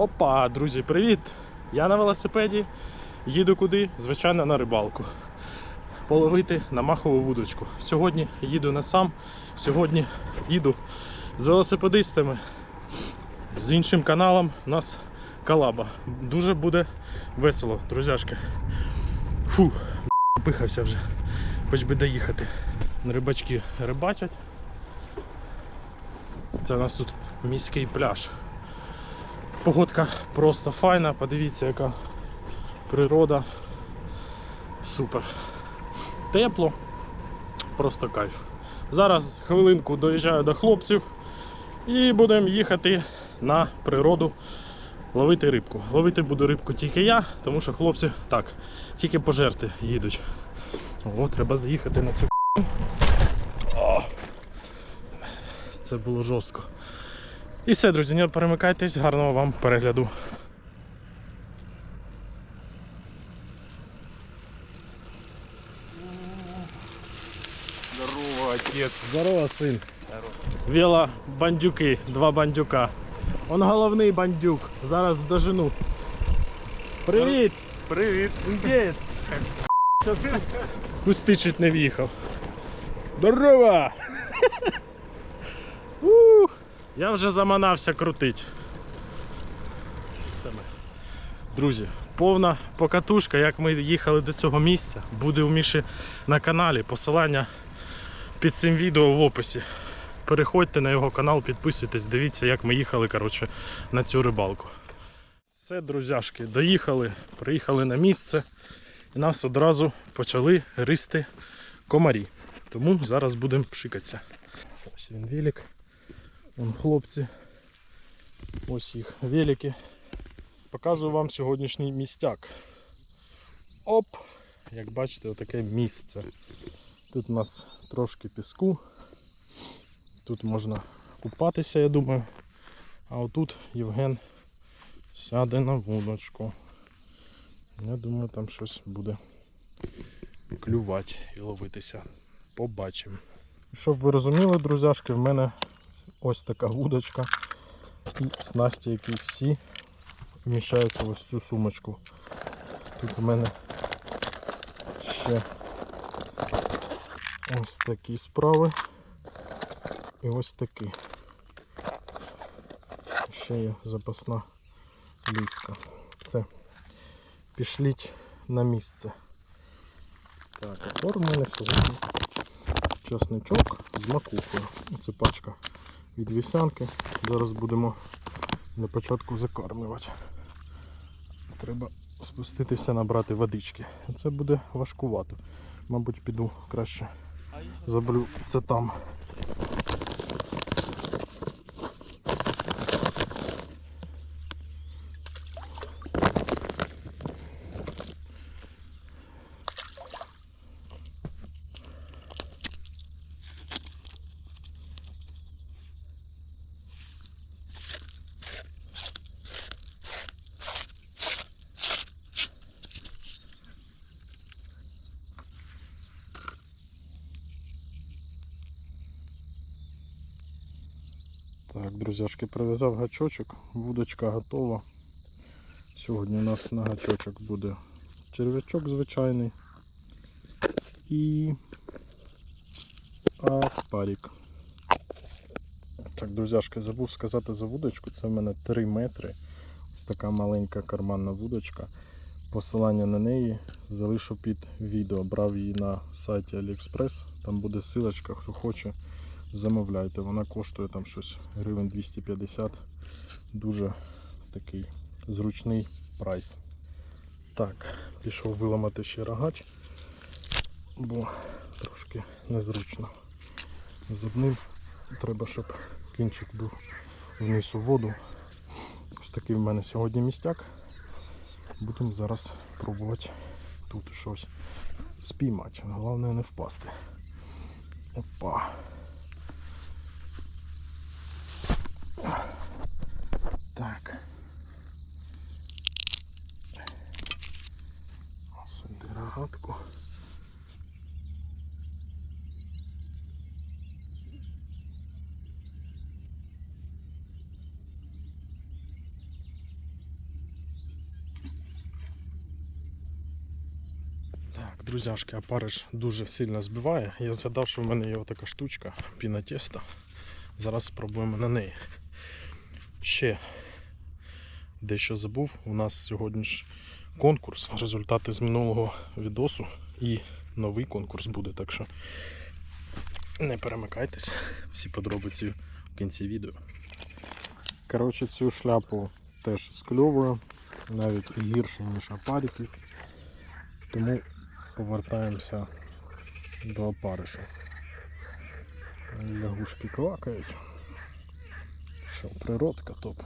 Опа, друзі, привіт! Я на велосипеді. Їду куди? Звичайно, на рибалку. Половити на махову вудочку. Сьогодні їду не сам, сьогодні їду з велосипедистами. З іншим каналом у нас колаба. Дуже буде весело, друзяшки. Фу, пихався вже, хоч би доїхати. Рибачки рибачать. Це у нас тут міський пляж. Погодка просто файна, подивіться, яка природа. Супер. Тепло, просто кайф. Зараз хвилинку доїжджаю до хлопців і будемо їхати на природу ловити рибку. Ловити буду рибку тільки я, тому що хлопці так, тільки пожерти їдуть. О, треба заїхати на цю. О! Це було жорстко. І все, друзі, не перемикайтесь, гарного вам перегляду. Здорово, отец. Здорово, син. Вела бандюки, два бандюка. Он головний бандюк. Зараз дожену. Привіт! Привіт. Індеєць! Кусти чуть не в'їхав. Здорово! Я вже заманався крутить. Друзі, повна покатушка, як ми їхали до цього місця, буде у Міші на каналі. Посилання під цим відео в описі. Переходьте на його канал, підписуйтесь, дивіться, як ми їхали коротше, на цю рибалку. Все, друзяшки, доїхали, приїхали на місце і нас одразу почали гристи комарі. Тому зараз будемо пшикатися. Ось він велик. Вон хлопці. Ось їх велики. Показую вам сьогоднішній містяк. Оп! Як бачите, отаке місце. Тут у нас трошки піску. Тут можна купатися, я думаю. А отут Євген сяде на вудочку. Я думаю, там щось буде клювати і ловитися. Побачимо. Щоб ви розуміли, друзяшки, в мене ось така вудочка і снасті, які всі вміщаються в ось цю сумочку. Тут у мене ще ось такі справи і ось такі. Ще є запасна ліска. Це пішліть на місце. Так, тепер у мене сьогодні часничок з макухою. Це пачка від вівсянки. Зараз будемо на початку закармлювати. Треба спуститися, набрати водички. Це буде важкувато. Мабуть, піду краще Заблю це там. Так, друзяшки, прив'язав гачочок, вудочка готова. Сьогодні у нас на гачочок буде черв'ячок звичайний і акварік. Так, друзяшки, забув сказати за вудочку. Це в мене 3 метри. Ось така маленька карманна вудочка. Посилання на неї залишу під відео. Брав її на сайті AliExpress. Там буде силочка, хто хоче замовляйте. Вона коштує там щось гривень 250. Дуже такий зручний прайс. Так, пішов виламати ще рогач, бо трошки незручно. З одним треба, щоб кінчик був вниз у воду. Ось такий в мене сьогодні містяк. Будемо зараз пробувати тут щось спіймати. Головне не впасти. Опа. Так. Сюди рогатку. Так, друзяшки, опариш дуже сильно збиває. Я згадав, що в мене є така штучка піна тіста. Зараз спробуємо на неї. Ще дещо забув. У нас сьогодні ж конкурс, результати з минулого відосу і новий конкурс буде, так що не перемикайтесь, всі подробиці в кінці відео. Коротше, цю шляпу теж скльовую, навіть гірше, ніж опарики. Тому повертаємося до опаришу. Лягушки квакають. Що, природка топ.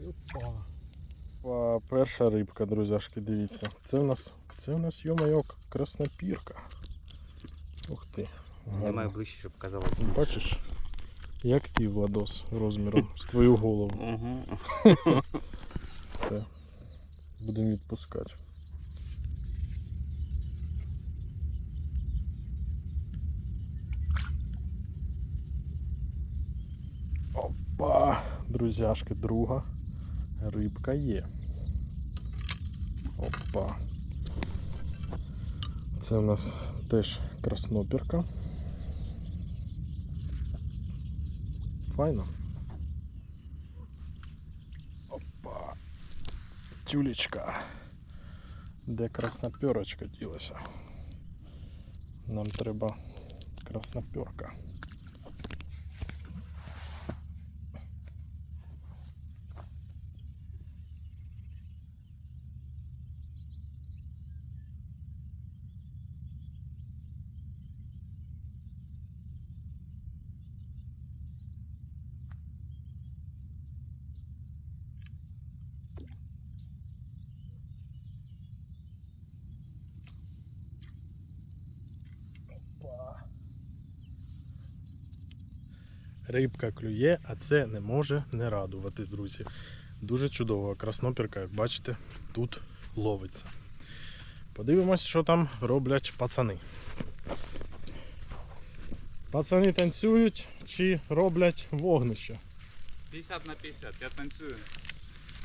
Опа. Опа, перша рибка, друзяшки, дивіться. Це в нас, це в нас йо-моє, краснопірка. Ух ти. Немає гарно. ближче, щоб казалось. Бачиш, як ти, Владос, розміром з твою голову. Все. Будемо відпускати. Опа! Друзяшки, друга. Рибка є. Опа. Це у нас теж краснопірка. Файно. Опа. Тюлечка. Де красноперочка ділася? Нам треба красноперка. Рибка клює, а це не може не радувати, друзі. Дуже чудово. Краснопірка, як бачите, тут ловиться. Подивимось, що там роблять пацани. Пацани танцюють чи роблять вогнище. 50 на 50, я танцюю.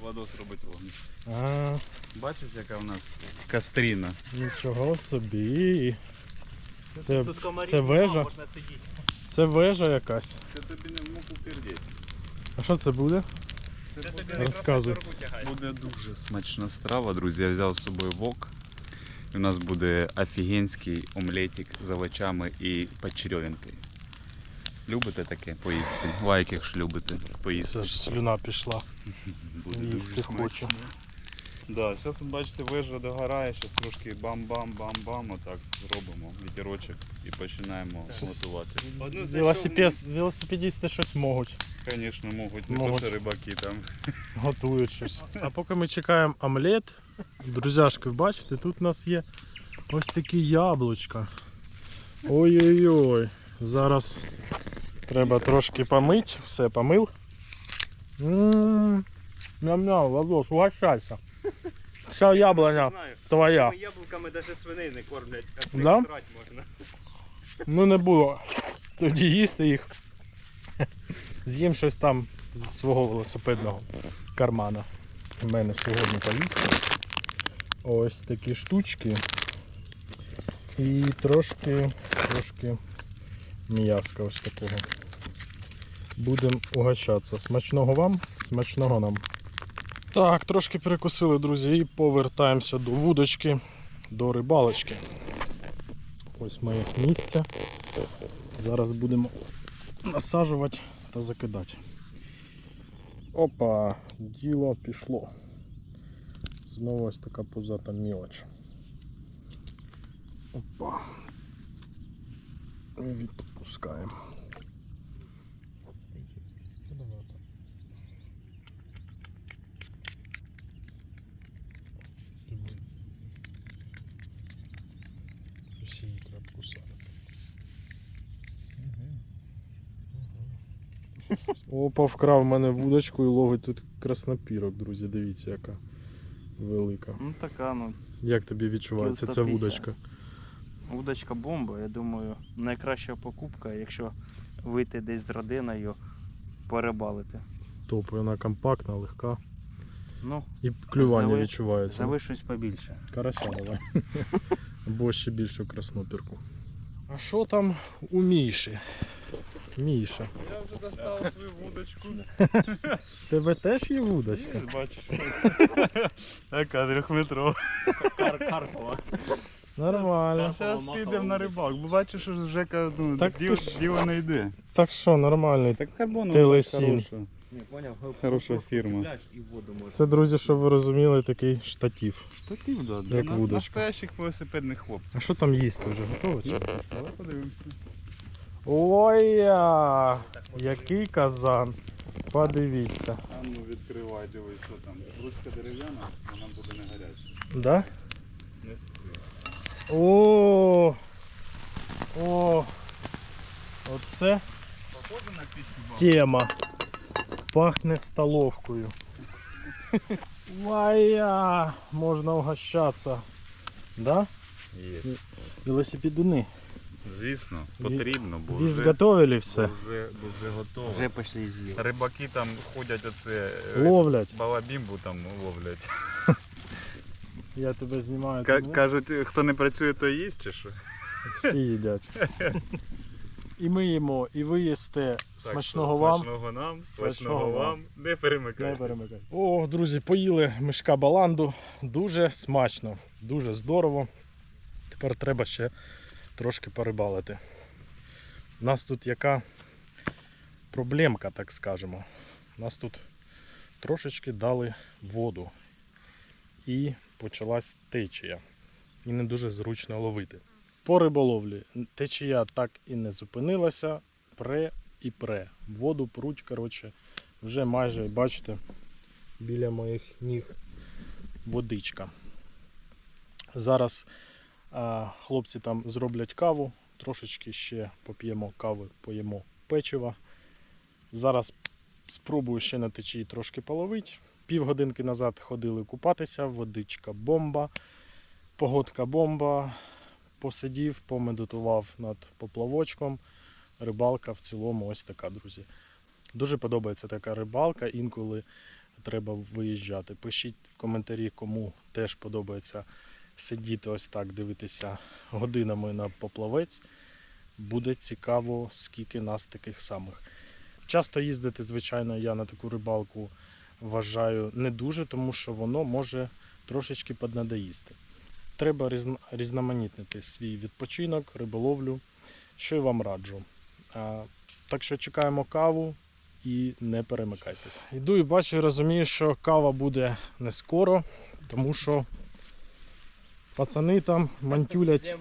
Владос робить вогнище. А, Бачиш, яка в нас кастріна? нічого собі. Це, Тут комарів це нема, вежа? можна сидіти. Це вежа якась. Це тобі не муку пердіть. А що це буде? Це буде, Розказуй. буде дуже смачна страва, друзі. Я взяв з собою вок. І у нас буде офігенський омлетик з овочами і почерьовинкою. Любите таке поїсти? Лайк, якщо любите поїсти. Це ж слюна пішла. Буде їсти дуже смачно. хочу. Да, зараз бачите, вежа догорає, зараз трошки бам-бам-бам-бам, отак зробимо вітерочок і починаємо готувати. Велосипед, велосипедісти щось можуть, Звісно, можуть, не Можуть. лише рибаки там. готують щось. А поки ми чекаємо омлет, друзяшки, бачите, тут у нас є ось такі яблучка. Ой-ой-ой. Зараз треба трошки помити, все помив. Ммм, Ням-ням, Владос, угощайся. Вся яблуня твоя. Цими яблуками навіть свиней не кормлять, а Да? срать можна. Ну не було тоді їсти їх. З'їм щось там з свого велосипедного кармана. У мене сьогодні поїсти. Ось такі штучки. І трошки, трошки м'яска ось такого. Будемо угощатися. Смачного вам, смачного нам. Так, трошки перекусили, друзі, і повертаємося до вудочки, до рибалочки. Ось моє місце. Зараз будемо насаджувати та закидати. Опа, діло пішло. Знову ось така пузата мілоч. Опа. Відпускаємо. Опа, вкрав в мене вудочку і ловить тут краснопірок, друзі. Дивіться, яка велика. Ну така, ну, Як тобі відчувається ця 150. вудочка? удочка бомба, я думаю, найкраща покупка, якщо вийти десь з родиною, порибалити. Топ, вона компактна, легка. Ну, І клювання Зови- відчувається. зови щось побільше. Карася давай. Або ще більшу краснопірку. А що там у Міші? Міша. Я вже достав свою вудочку. Тебе теж є вудочка? Бачиш. Така трьохметрова. Карпова. Нормально. Зараз підемо на рибак, бо бачиш, що Жека ну, Так діло, ти ж- діло не йде. Так що, нормальний. Так карбон Телесін. хороша. Ні, поняв, Хороша фірма. І воду можна. Це, друзі, щоб ви розуміли, такий штатів. Штатив, да, Як на- вудочка. настоящих велосипедних хлопців. А що там їсти вже? Готово? чи? Давай подивимося. Ой-я! Який казан. Подивіться. А ну відкривай, дивись, що там. Ручка дерев'яна, вона буде не гаряча. Да? Не сци. О! О! Оце Похоже на пісню тема. Пахне столовкою. Вая! Можна угощатися. Да? Є. Велосипедуни. Звісно, потрібно, бо Ви вже, зготовили бо все. вже, бо вже готово. Вже почти з'їв. Рибаки там ходять оце е, Ловлять. балабімбу там ловлять. Я тебе знімаю. Ка- тому Кажуть, хто не працює, то їсть чи що? Всі їдять. І ми їмо, і ви їсте. Так Смачного вам. Смачного нам, Смачного смачного вам. вам. Не перемикайте. Не перемикайте. О, друзі, поїли мішка баланду. Дуже смачно, дуже здорово. Тепер треба ще трошки порибалити. У нас тут яка проблемка, так скажемо. У нас тут трошечки дали воду. І почалась течія. І не дуже зручно ловити. По риболовлі течія так і не зупинилася. Пре і пре. Воду пруть, коротше, вже майже, бачите, біля моїх ніг водичка. Зараз хлопці там зроблять каву, трошечки ще поп'ємо кави, поїмо печива. Зараз спробую ще на течії трошки половити. Півгодинки назад ходили купатися, водичка бомба, погодка бомба. Посидів, помедитував над поплавочком. Рибалка в цілому ось така, друзі. Дуже подобається така рибалка, інколи треба виїжджати. Пишіть в коментарі, кому теж подобається сидіти ось так, дивитися годинами на поплавець. Буде цікаво, скільки нас таких самих. Часто їздити, звичайно, я на таку рибалку вважаю не дуже, тому що воно може трошечки поднадоїсти. Треба різноманітнити свій відпочинок, риболовлю, що й вам раджу. Так що чекаємо каву і не перемикайтесь. Йду і бачу розумію, що кава буде не скоро, тому що пацани там мантюлять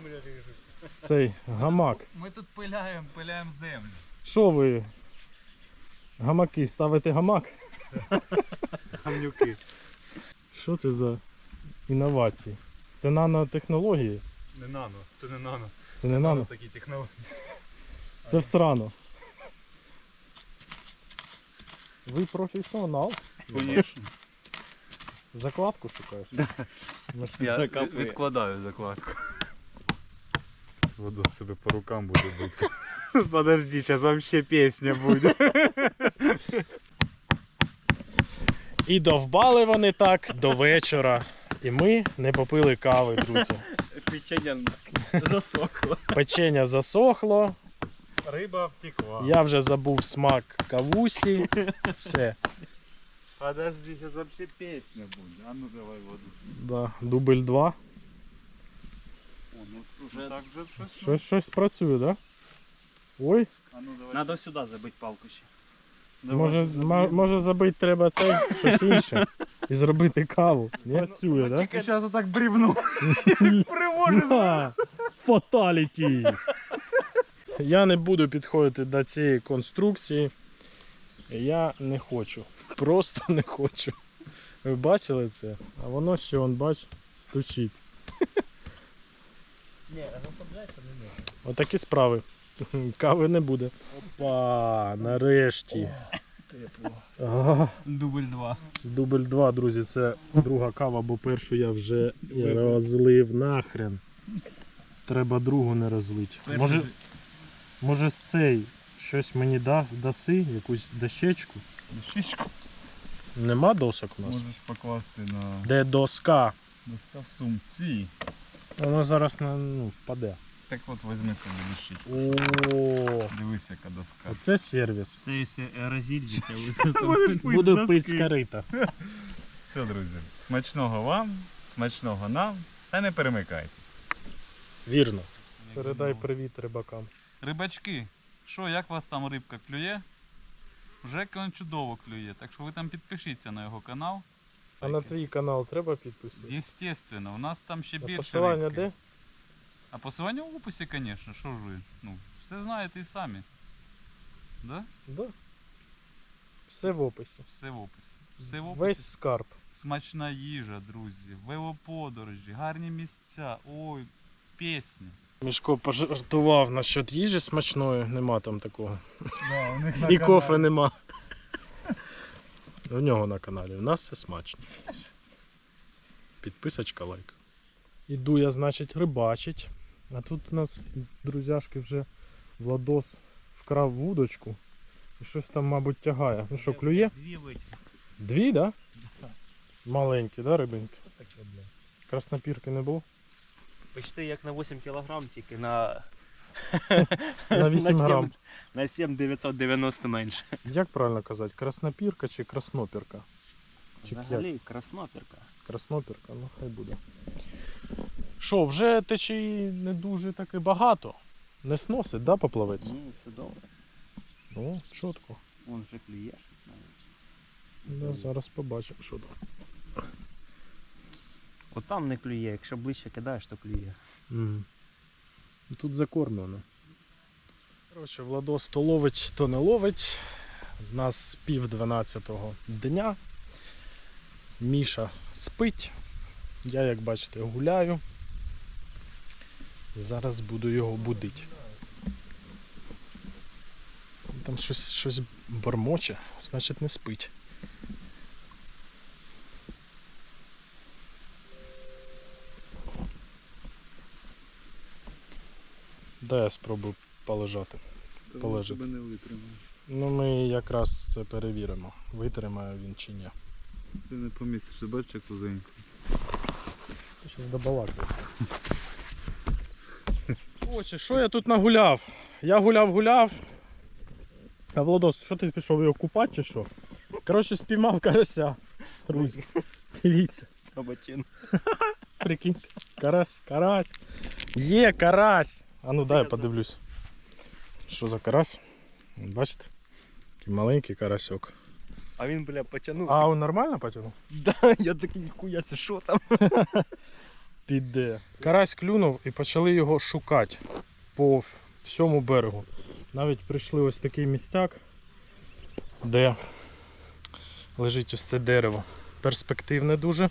цей гамак. Ми тут пиляємо, пиляємо землю. Що ви? Гамаки, ставите гамак? Гамнюки. Що це за інновації? Це нанотехнології? Не нано, це не нано. Це не нано, такі технології. це всрано. Ви професіонал. Звісно. Закладку шукаєш? Я Закапує. відкладаю закладку. Воду себе по рукам буду бити. Подожди, зараз вам ще пісня буде. І довбали вони так до вечора. І ми не попили кави, друзі. Печення засохло. Печення засохло, Риба втекла. я вже забув смак кавусі. Все. Подожди, зараз вообще пісня буде. А ну давай воду. Да, дубль 2. О, ну Вже- так вже щось. Щось, щось працює, да? Ой, А ну давай. Надо сюди забити палку ще. Давай, може, заб'ємо. ма- може забити треба це щось інше і зробити каву. Не працює, да? Я зараз отак брівну. Привожу. Фаталіті! Я не буду підходити до цієї конструкції. Я не хочу. Просто не хочу. Ви бачили це? А воно ще, он, бач, стучить. Ні, розслабляйся не можна. Отакі справи. Кави не буде. Опа, нарешті. Тепло. Ага. Дубль 2. Дубль 2, друзі, це друга кава, бо першу я вже розлив нахрен. Треба другу не розлити. Може, може з цей щось мені да, даси, якусь дощечку? Шишку. Нема досок у нас. Можеш покласти на Де доска? доска в сумці. Вона зараз на, ну, впаде. Так от візьми собі дощечку. О, Дивись, яка доска. оце сервіс. Це якщо розійдеться, висота. Буду пити з корита. Все, друзі. Смачного вам, смачного нам. Та не перемикайте. Вірно. Передай привіт рибакам. Рибачки, що, як вас там рибка клює? Вже він чудово клює, так що ви там підпишіться на його канал. А на твій канал треба підписувати? Естественно, у нас там ще А більше посилання рибки. де? А посилання в описі, звісно, що ж ви? Ну, все знаєте і самі. Да? Да. Все в описі. Все в описі. Все в описі. Весь скарб. Смачна їжа, друзі, велоподорожі, гарні місця, ой, пісні. Мішко пожартував насчет їжі смачної, нема там такого. Да, у них І кофе нема. У нього на каналі. У нас все смачно. Підписочка, лайк. Іду я, значить, рибачить. А тут у нас, друзяшки, вже Владос вкрав вудочку. І щось там, мабуть, тягає. Ну що, клює? Дві витягли. Дві, да? Маленькі, да, рибинки? Краснопірки не було? Почти як на 8 кг, тільки на... На 8 сім- грам. На 7 990 менше. Як правильно казати? Краснопірка чи краснопірка? Чи Взагалі, краснопірка. Краснопірка, ну хай буде. Що, вже течії не дуже таки багато. Не сносить, да, поплавець? Ну, все добре. Ну, чітко. Вон вже клює. Да, зараз побачимо, що там. От там не клює, якщо ближче кидаєш, то клює. Ну, Тут закормлено. Коротше, Владос то ловить, то не ловить. У нас пів 12 дня. Міша спить. Я, як бачите, гуляю. Зараз буду його будити. Там щось, щось бормоче, значить не спить. Дай я спробую полежати. Полежить. Тебе не витримає. Ну ми якраз це перевіримо, витримає він чи ні. Ти не помістишся, бачиш, як тузенько. Щось добалакаю. Отже, що я тут нагуляв? Я гуляв, гуляв. А Владос, що ти пішов його купати чи що? Коротше, спіймав карася. Друзі, дивіться, Собачин. прикиньте. Карась, карась. Є карась. А ну дай я подивлюсь. Що за карась? Бачите? Такий маленький карасьок. А він, бля, потягнув. А він нормально потягнув? Да, я такий ніхуя, це що там? Піде. Карась клюнув і почали його шукати по всьому берегу. Навіть прийшли ось такий містяк, де лежить ось це дерево. Перспективне дуже,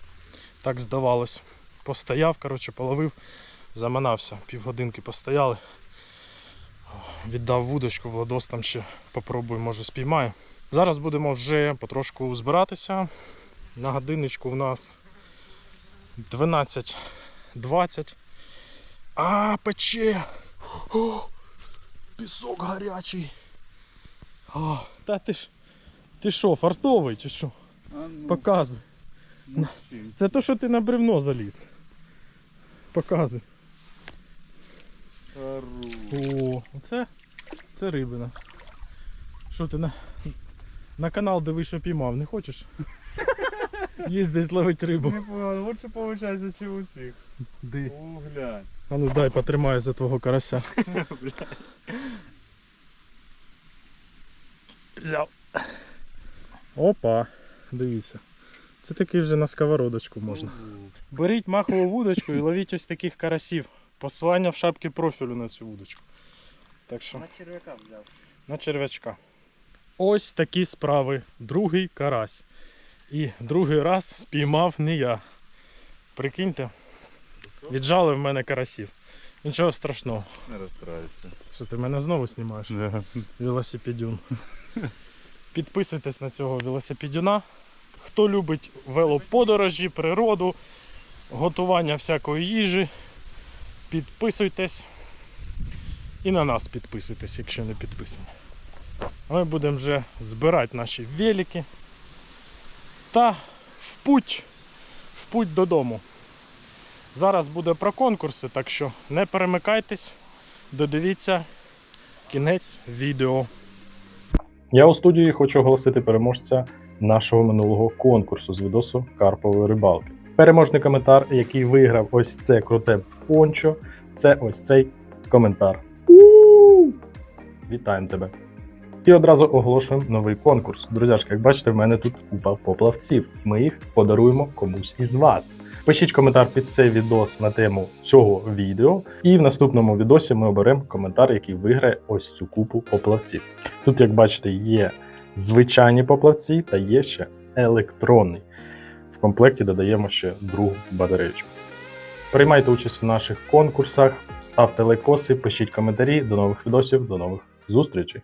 так здавалось. Постояв, коротше, половив, заманався. Півгодинки постояли. Віддав вудочку, Владос там ще попробує, може спіймає. Зараз будемо вже потрошку збиратися. На годинничку в нас 12 20. А, пече. О, пісок гарячий. А, та ти ж. Ти що, фартовий чи що? А ну, Показуй. мужчинський. Це то, що ти на бревно заліз. Показуй. О, оце це рибина. Що ти на, на канал дивись, що піймав, не хочеш? Їздить ловить рибу. Непогано, лучше виходить, ніж у цих. Ди. О, глянь. А ну дай потримаю за твого карася. Взяв. Опа, дивіться. Це такий вже на сковородочку можна. Беріть махову вудочку і ловіть ось таких карасів. Посилання в шапці профілю на цю вудочку. Так що На черв'яка взяв. на черв'ячка. Ось такі справи. Другий карась. І другий раз спіймав не я. Прикиньте, віджали в мене карасів. Нічого страшного. Не розстраюйся. Що ти мене знову знімаєш? Да. Велосипедюн. Підписуйтесь на цього велосипедюна. Хто любить велоподорожі, природу, готування всякої їжі, підписуйтесь. І на нас підписуйтесь, якщо не підписані. Ми будемо вже збирати наші велики та в путь, в путь додому. Зараз буде про конкурси, так що не перемикайтесь, додивіться кінець відео. Я у студії хочу оголосити переможця нашого минулого конкурсу з відосу Карпової рибалки. Переможний коментар, який виграв ось це круте пончо, це ось цей коментар. У! Вітаємо тебе! І одразу оголошуємо новий конкурс. Друзяшки, як бачите, в мене тут купа поплавців. Ми їх подаруємо комусь із вас. Пишіть коментар під цей відос на тему цього відео, і в наступному відосі ми оберемо коментар, який виграє ось цю купу поплавців. Тут, як бачите, є звичайні поплавці та є ще електронний. В комплекті додаємо ще другу батареєчку. Приймайте участь в наших конкурсах, ставте лайкоси, пишіть коментарі. До нових відосів, до нових зустрічей!